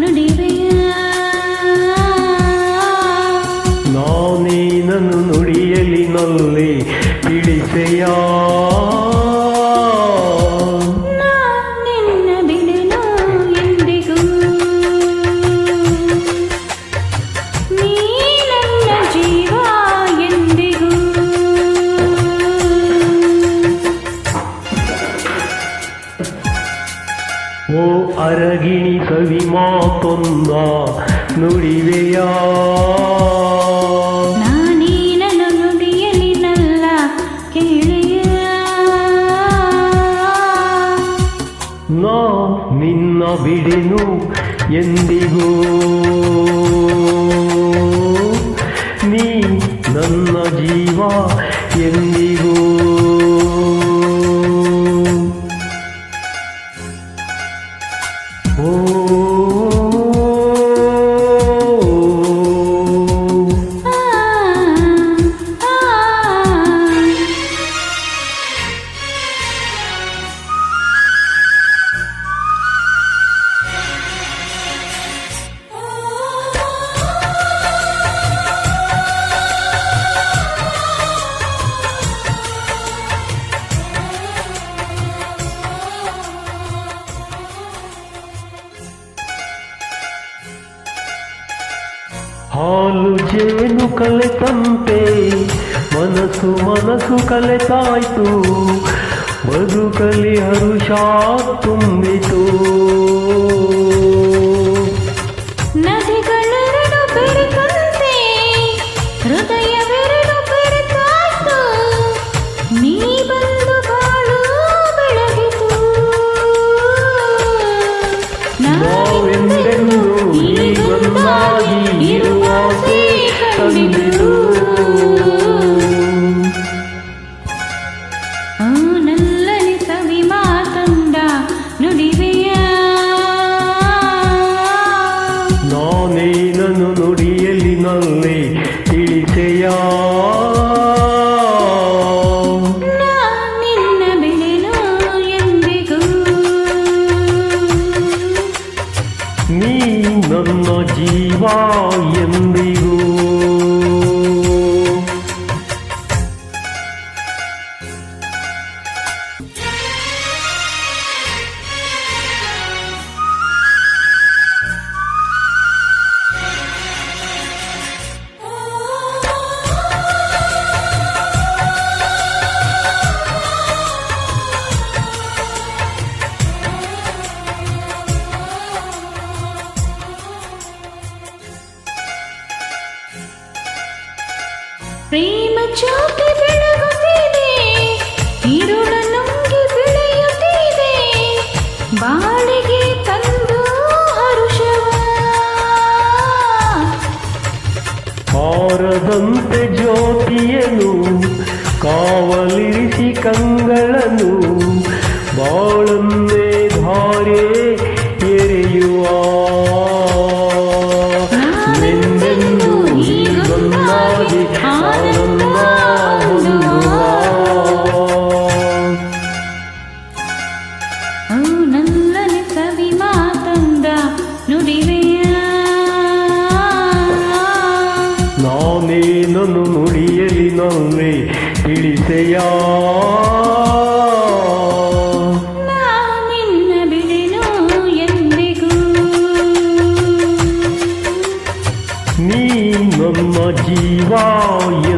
ನುಡಿವೆಯ? ನುಡಿಯಲಿ ನಲ್ಲಿ ತಿಳಿಸೆಯ ಓ ಅರಗಿಣಿ ಕವಿ ಮಾತೊಂದ ನುಡಿವೆಯ ನಾನೀನನು ನುಡಿಯಲಿನಲ್ಲ ಹಾಲು ಜೇನು ಕಲೆತಂತೆ ಮನಸ್ಸು ಮನಸ್ಸು ಕಲೆತಾಯ್ತು ಬದುಕಲಿ ಹರುಷ ತುಂಬಿತು ನಲ್ಲಿ ತಿಳಿಸೆಯ ನಾ ನಿನ್ನ ಬೆಳೆನು ಎಂದಿಗೂ ನೀ ನನ್ನ ಜೀವ ಎಂದಿಗೂ ಪ್ರೇಮ ಜ್ಯೋತಿ ಬೆಳಗುತ್ತಿದೆ ಇರುಳ ನುಂಗಿ ಬೆಳೆಯುತ್ತಿದೆ ಬಾಳಿಗೆ ಜ್ಯೋತಿಯನು ಕಾವಲಿರಿಸಿ ಕಂದು ನುಡಿಯಲಿ ನಲ್ಲಿ ತಿಳಿಸೆಯ ನಾ ನಿನ್ನ ಬಿಡೆನು ಎಂದಿಗೂ ನೀ ನನ್ನ ಜೀವ ಎಂದಿಗೂ